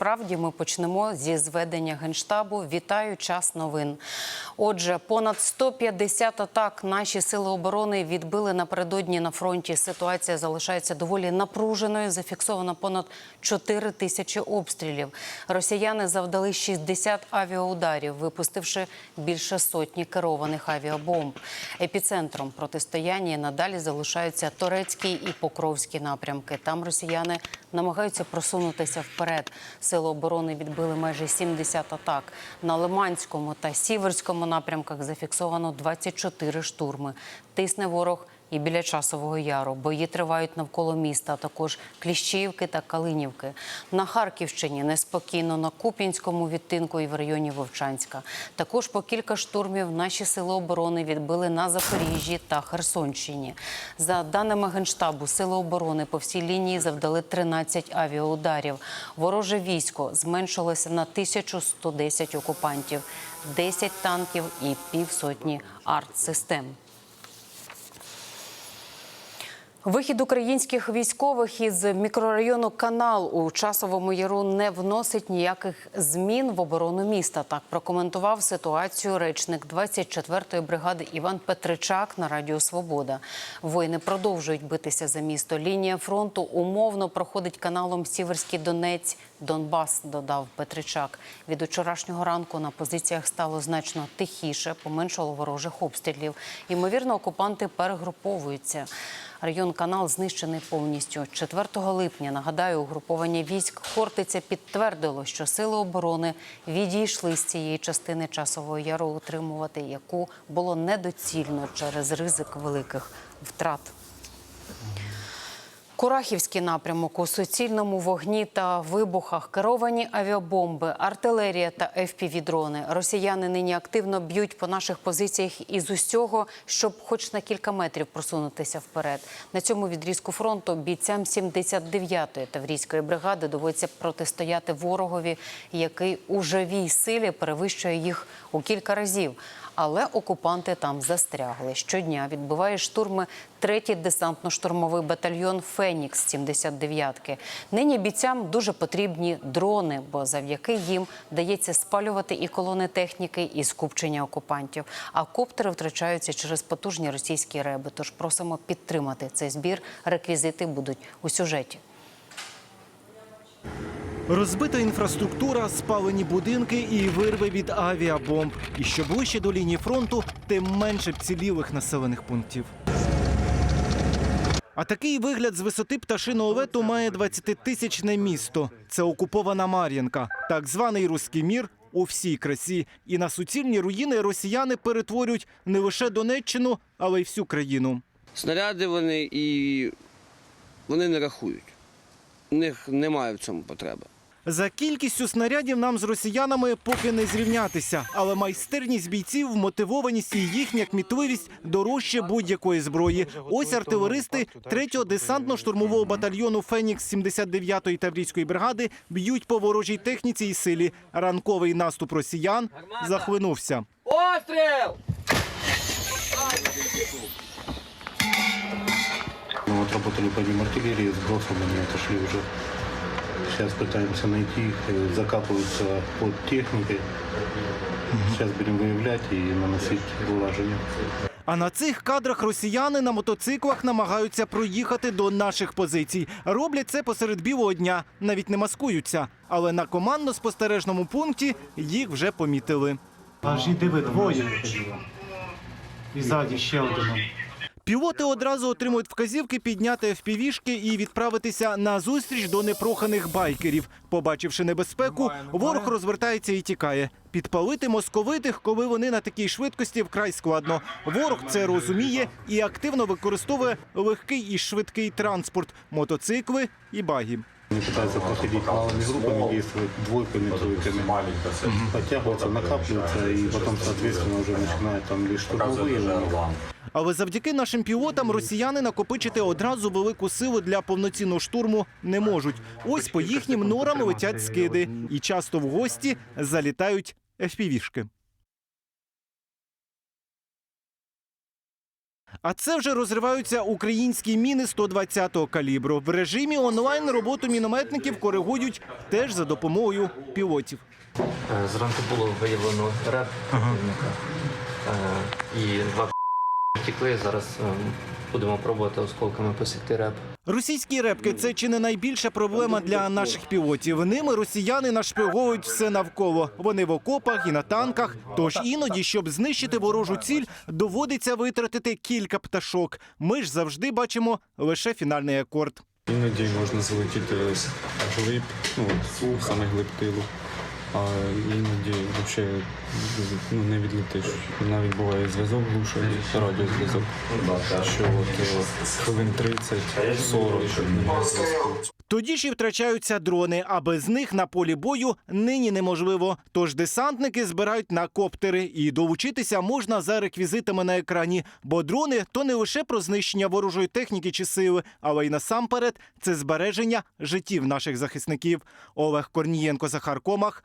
насправді ми почнемо зі зведення генштабу. Вітаю час новин. Отже, понад 150 атак наші сили оборони відбили напередодні на фронті. Ситуація залишається доволі напруженою. Зафіксовано понад 4 тисячі обстрілів. Росіяни завдали 60 авіаударів, випустивши більше сотні керованих авіабомб. Епіцентром протистояння надалі залишаються Торецький і Покровський напрямки. Там росіяни намагаються просунутися вперед. Сили оборони відбили майже 70 атак. На Лиманському та Сіверському напрямках зафіксовано 24 штурми. Тисне ворог і біля часового яру. Бої тривають навколо міста, а також Кліщіївки та Калинівки. На Харківщині неспокійно на Куп'янському відтинку і в районі Вовчанська. Також по кілька штурмів наші сили оборони відбили на Запоріжжі та Херсонщині. За даними генштабу, сили оборони по всій лінії завдали 13 авіаударів. Вороже військо зменшилося на 1110 окупантів, 10 танків і півсотні артсистем. Вихід українських військових із мікрорайону Канал у часовому яру не вносить ніяких змін в оборону міста. Так прокоментував ситуацію речник 24-ї бригади Іван Петричак на Радіо Свобода. Воїни продовжують битися за місто. Лінія фронту умовно проходить каналом Сіверський Донець. Донбас додав Петричак. Від учорашнього ранку на позиціях стало значно тихіше, поменшало ворожих обстрілів. Ймовірно, окупанти перегруповуються. Район канал знищений повністю. 4 липня нагадаю, угруповання військ Хортиця підтвердило, що сили оборони відійшли з цієї частини часового яру, утримувати яку було недоцільно через ризик великих втрат. Курахівський напрямок у суцільному вогні та вибухах, керовані авіабомби, артилерія та FPV-дрони. Росіяни нині активно б'ють по наших позиціях із усього, щоб хоч на кілька метрів просунутися вперед. На цьому відрізку фронту бійцям 79-ї таврійської бригади доводиться протистояти ворогові, який у живій силі перевищує їх у кілька разів. Але окупанти там застрягли. Щодня відбиває штурми третій десантно-штурмовий батальйон Фенікс 79-ки. Нині бійцям дуже потрібні дрони, бо завдяки їм дається спалювати і колони техніки, і скупчення окупантів. А коптери втрачаються через потужні російські реби. Тож просимо підтримати цей збір. Реквізити будуть у сюжеті. Розбита інфраструктура, спалені будинки і вирви від авіабомб. І що ближче до лінії фронту, тим менше вцілілих населених пунктів. А такий вигляд з висоти пташиного лету має 20-тисячне місто. Це окупована Мар'їнка, так званий руський мір у всій красі. І на суцільні руїни росіяни перетворюють не лише Донеччину, але й всю країну. Снаряди вони і вони не рахують. У них немає в цьому потреби. За кількістю снарядів нам з росіянами поки не зрівнятися, але майстерність бійців, мотивованість і їхня кмітливість дорожче будь-якої зброї. Ось артилеристи 3-го десантно-штурмового батальйону Фенікс 79-ї таврійської бригади б'ють по ворожій техніці і силі. Ранковий наступ росіян захлинувся. Постріл! Мы вот работали по ним артиллерии, сбросом они отошли уже. Сейчас пытаемся найти их, э, закапываются под техникой. Сейчас будем выявлять и наносить ураження. А на цих кадрах росіяни на мотоциклах намагаються проїхати до наших позицій. Роблять це посеред білого дня, навіть не маскуються. Але на командно-спостережному пункті їх вже помітили. Аж і диви двоє. І ззаді ще один. Пілоти одразу отримують вказівки підняти FPV-шки і відправитися на зустріч до непроханих байкерів. Побачивши небезпеку, ворог розвертається і тікає. Підпалити московитих, коли вони на такій швидкості вкрай складно. Ворог це розуміє і активно використовує легкий і швидкий транспорт, мотоцикли і баги. Они пытаются проходить малыми группами, действовать двойками, тройками, подтягиваться, накапливаться, и потом, соответственно, уже начинают там лишь штурмовые. у них. Але завдяки нашим пілотам росіяни накопичити одразу велику силу для повноцінного штурму не можуть. Ось по їхнім норам летять скиди, і часто в гості залітають FPV-шки. А це вже розриваються українські міни 120-го калібру. В режимі онлайн роботу мінометників коригують теж за допомогою пілотів. Е, Зранку було виявлено реп противника. Е, І два втекли. Зараз е, будемо пробувати осколками посікти реп. Російські репки це чи не найбільша проблема для наших пілотів. Ними росіяни нашпиговують все навколо. Вони в окопах і на танках. Тож іноді, щоб знищити ворожу ціль, доводиться витратити кілька пташок. Ми ж завжди бачимо лише фінальний акорд. Іноді можна залетіти глиб, ну, саме глиб тилу. А іноді взагалі ну, не відлетиш. Навіть буває зв'язок глушить, радіозв'язок. Що от, е, хвилин 30-40 немає зв'язку. Тоді ж і втрачаються дрони, а без них на полі бою нині неможливо. Тож десантники збирають на коптери, і долучитися можна за реквізитами на екрані. Бо дрони то не лише про знищення ворожої техніки чи сили, але й насамперед це збереження життів наших захисників. Олег Корнієнко, Захар Комах,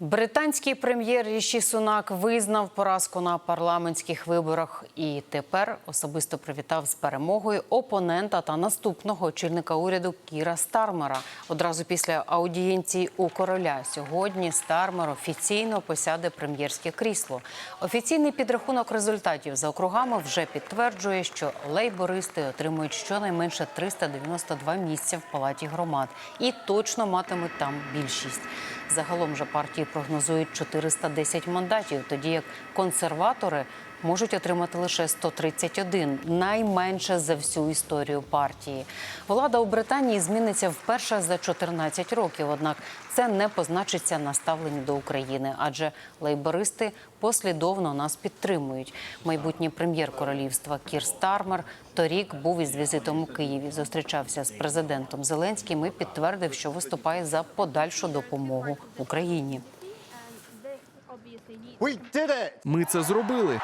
Британський прем'єр Ріші Сунак визнав поразку на парламентських виборах і тепер особисто привітав з перемогою опонента та наступного очільника уряду Кіра Стармера. Одразу після аудієнції у короля сьогодні Стармер офіційно посяде прем'єрське крісло. Офіційний підрахунок результатів за округами вже підтверджує, що лейбористи отримують щонайменше 392 місця в палаті громад і точно матимуть там більшість. Загалом же партії прогнозують 410 мандатів, тоді як консерватори можуть отримати лише 131, найменше за всю історію партії. Влада у Британії зміниться вперше за 14 років. Однак це не позначиться на ставленні до України, адже лейбористи послідовно нас підтримують. Майбутній прем'єр королівства Кір Стармер торік був із візитом у Києві. Зустрічався з президентом Зеленським і підтвердив, що виступає за подальшу допомогу Україні. Ми це зробили.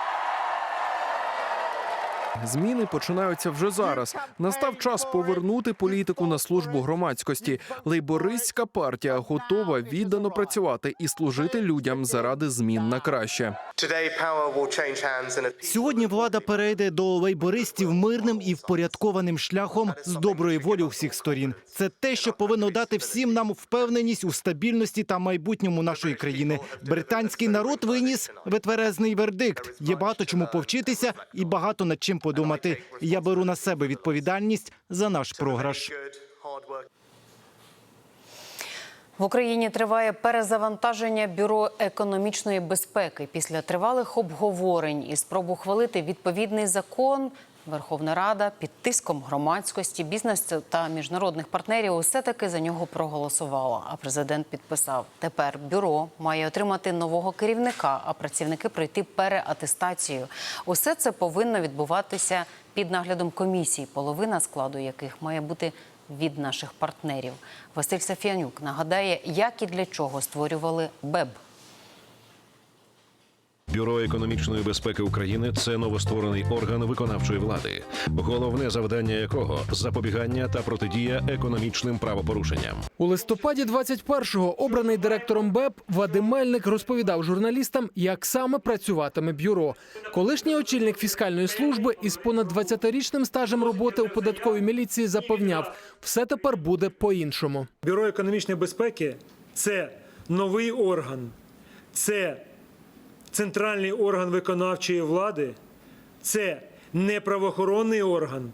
Зміни починаються вже зараз. Настав час повернути політику на службу громадськості. Лейбористська партія готова віддано працювати і служити людям заради змін на краще. Сьогодні влада перейде до лейбористів мирним і впорядкованим шляхом з доброї волі всіх сторін. Це те, що повинно дати всім нам впевненість у стабільності та майбутньому нашої країни. Британський народ виніс витверезний вердикт. Є багато чому повчитися і багато над чим подумати. Я беру на себе відповідальність за наш програш. В Україні триває перезавантаження бюро економічної безпеки після тривалих обговорень і спроб ухвалити відповідний закон. Верховна Рада під тиском громадськості, бізнесу та міжнародних партнерів усе таки за нього проголосувала. А президент підписав: тепер бюро має отримати нового керівника, а працівники пройти переатестацію. Усе це повинно відбуватися під наглядом комісій, половина складу яких має бути від наших партнерів. Василь Сафіанюк нагадає, як і для чого створювали БЕБ. Бюро економічної безпеки України це новостворений орган виконавчої влади, головне завдання якого запобігання та протидія економічним правопорушенням. У листопаді 21-го обраний директором БЕП Вадим Мельник розповідав журналістам, як саме працюватиме бюро. Колишній очільник фіскальної служби із понад 20-річним стажем роботи у податковій міліції запевняв, все тепер буде по-іншому. Бюро економічної безпеки це новий орган, це центральний орган виконавчої влади, це не правоохоронний орган,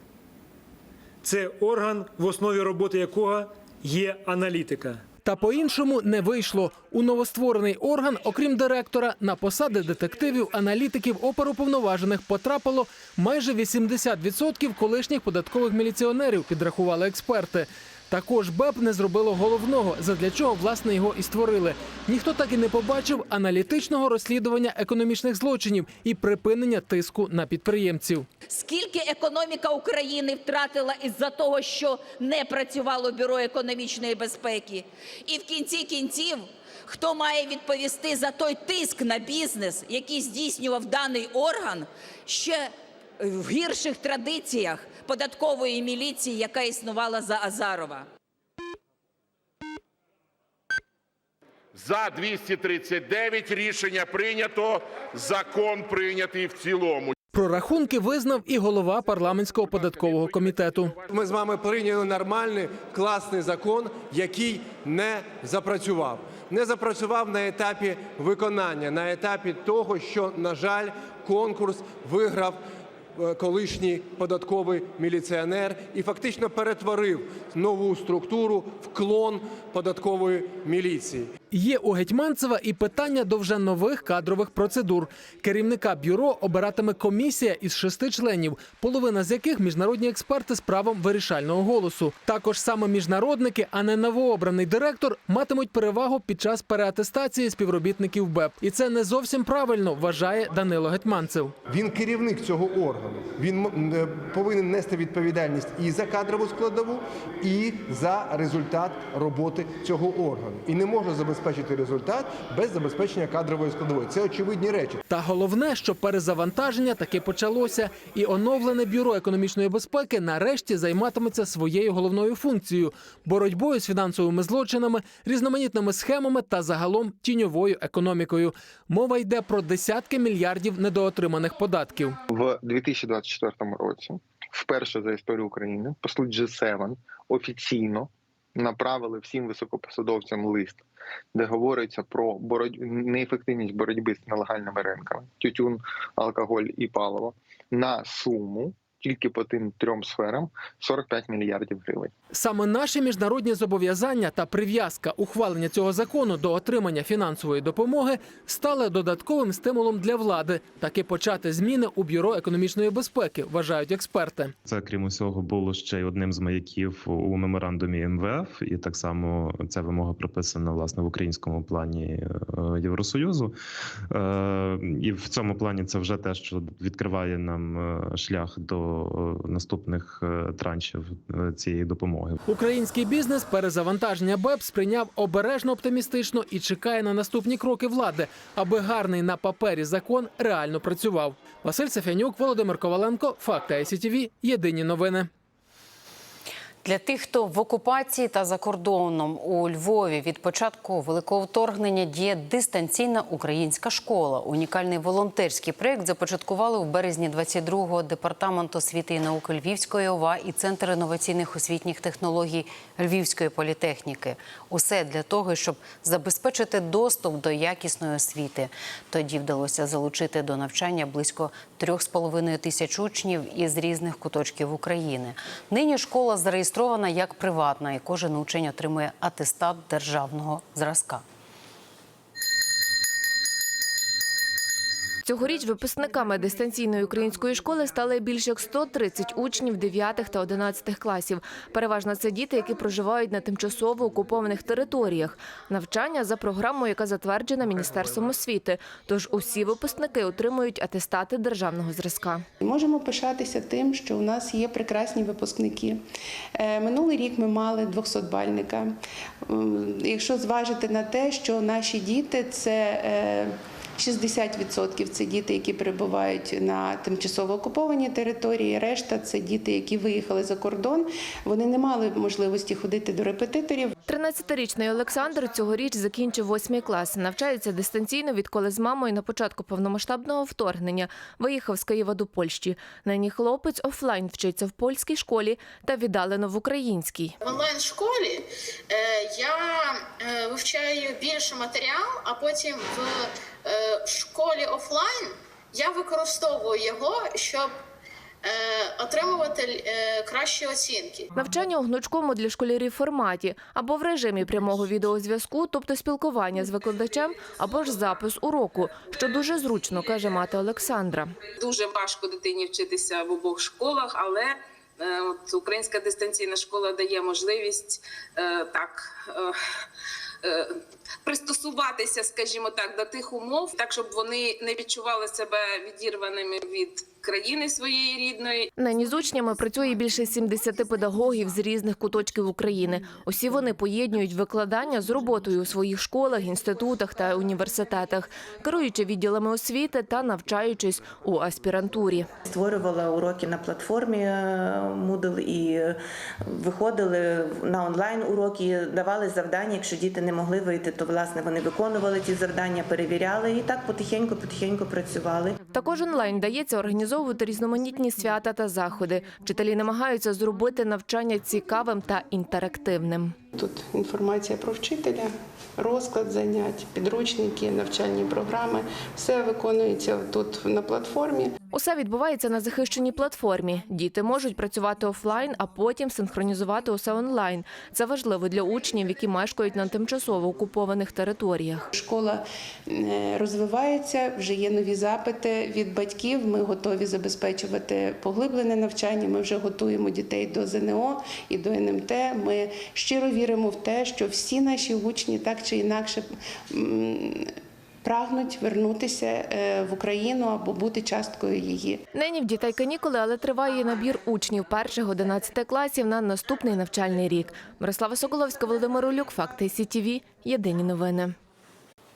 це орган, в основі роботи якого є аналітика. Та по-іншому не вийшло. У новостворений орган, окрім директора, на посади детективів, аналітиків, оперуповноважених потрапило майже 80% колишніх податкових міліціонерів, підрахували експерти. Також БЕП не зробило головного, задля чого власне його і створили. Ніхто так і не побачив аналітичного розслідування економічних злочинів і припинення тиску на підприємців. Скільки економіка України втратила із-за того, що не працювало бюро економічної безпеки? І в кінці кінців, хто має відповісти за той тиск на бізнес, який здійснював даний орган, ще в гірших традиціях податкової міліції, яка існувала за Азарова? За 239 рішення прийнято. Закон прийнятий в цілому. Прорахунки визнав і голова парламентського податкового комітету. Ми з вами прийняли нормальний класний закон, який не запрацював. Не запрацював на етапі виконання, на етапі того, що, на жаль, конкурс виграв колишній податковий міліціонер і фактично перетворив нову структуру в клон податкової міліції. Є у Гетьманцева і питання до вже нових кадрових процедур. Керівника бюро обиратиме комісія із шести членів, половина з яких міжнародні експерти з правом вирішального голосу. Також саме міжнародники, а не новообраний директор, матимуть перевагу під час переатестації співробітників БЕП. І це не зовсім правильно, вважає Данило Гетьманцев. Він керівник цього органу. Він м, е, повинен нести відповідальність і за кадрову складову, і за результат роботи цього органу. І не може забезпечити результат без забезпечення кадрової складової. Це очевидні речі. Та головне, що перезавантаження таки почалося, і оновлене бюро економічної безпеки нарешті займатиметься своєю головною функцією боротьбою з фінансовими злочинами, різноманітними схемами та загалом тіньовою економікою. Мова йде про десятки мільярдів недоотриманих податків. В 2024 році, вперше за історію України, посли G7 офіційно направили всім високопосадовцям лист, де говориться про боротьбу неефективність боротьби з нелегальними ринками, тютюн, алкоголь і паливо на суму тільки по тим трьом сферам 45 мільярдів гривень. Саме наші міжнародні зобов'язання та прив'язка ухвалення цього закону до отримання фінансової допомоги стали додатковим стимулом для влади таки почати зміни у бюро економічної безпеки, вважають експерти. Це крім усього було ще й одним з маяків у меморандумі МВФ, і так само ця вимога прописана власне в українському плані е, Євросоюзу. Е, І в цьому плані це вже те, що відкриває нам е, шлях до наступних е, траншів е, цієї допомоги. Український бізнес перезавантаження БЕП сприйняв обережно оптимістично і чекає на наступні кроки влади, аби гарний на папері закон реально працював. Василь Сафянюк, Володимир Коваленко, Факти ICTV, Єдині новини. Для тих, хто в окупації та за кордоном у Львові від початку великого вторгнення діє дистанційна українська школа. Унікальний волонтерський проєкт започаткували в березні 22-го департамент освіти і науки Львівської ОВА і Центр інноваційних освітніх технологій Львівської політехніки. Усе для того, щоб забезпечити доступ до якісної освіти. Тоді вдалося залучити до навчання близько 3,5 тисяч учнів із різних куточків України. Нині школа зареєстрована як приватна, і кожен учень отримує атестат державного зразка. Цьогоріч випускниками дистанційної української школи стали більш як 130 учнів 9 та 11 класів. Переважно це діти, які проживають на тимчасово окупованих територіях. Навчання за програмою, яка затверджена Міністерством освіти. Тож усі випускники отримують атестати державного зразка. Можемо пишатися тим, що у нас є прекрасні випускники. Е, Минулий рік ми мали 200-бальника. Якщо зважити на те, що наші діти це е, 60% це діти, які перебувають на тимчасово окупованій території. Решта це діти, які виїхали за кордон. Вони не мали можливості ходити до репетиторів. 13-річний Олександр цьогоріч закінчив восьмий клас. Навчається дистанційно, відколи з мамою на початку повномасштабного вторгнення виїхав з Києва до Польщі. Нині хлопець офлайн вчиться в польській школі та віддалено в українській. В онлайн-школі е, я е, вивчаю більше матеріал, а потім в е, школі офлайн я використовую його, щоб е, отримувати е, кращі оцінки. Навчання у гнучкому для школярів форматі або в режимі прямого відеозв'язку, тобто спілкування з викладачем, або ж запис уроку, що дуже зручно, каже мати Олександра. Дуже важко дитині вчитися в обох школах, але от українська дистанційна школа дає можливість е, так. Е, Пристосуватися, скажімо так, до тих умов, так щоб вони не відчували себе відірваними від країни своєї рідної. Нині з учнями працює більше 70 педагогів з різних куточків України. Усі вони поєднують викладання з роботою у своїх школах, інститутах та університетах, керуючи відділами освіти та навчаючись у аспірантурі. Створювала уроки на платформі е, Moodle і виходили на онлайн уроки, давали завдання, якщо діти не могли вийти, то власне вони виконували ці завдання, перевіряли і так потихеньку, потихеньку працювали. Також онлайн вдається організовувати різноманітні свята та заходи. Вчителі намагаються зробити навчання цікавим та інтерактивним. Тут інформація про вчителя, розклад занять, підручники, навчальні програми. Все виконується тут на платформі. Усе відбувається на захищеній платформі. Діти можуть працювати офлайн, а потім синхронізувати усе онлайн. Це важливо для учнів, які мешкають на тимчасово окупованих територіях. Школа е, розвивається, вже є нові запити від батьків. Ми готові забезпечувати поглиблене навчання. Ми вже готуємо дітей до ЗНО і до НМТ. Ми щиро віримо в те, що всі наші учні так чи інакше. Прагнуть вернутися е, в Україну або бути часткою її. Нині в дітей канікули, але триває набір учнів перших 11 класів на наступний навчальний рік. Мирослава Соколовська, Володимир Улюк, Факти СІТІВІ. Єдині новини.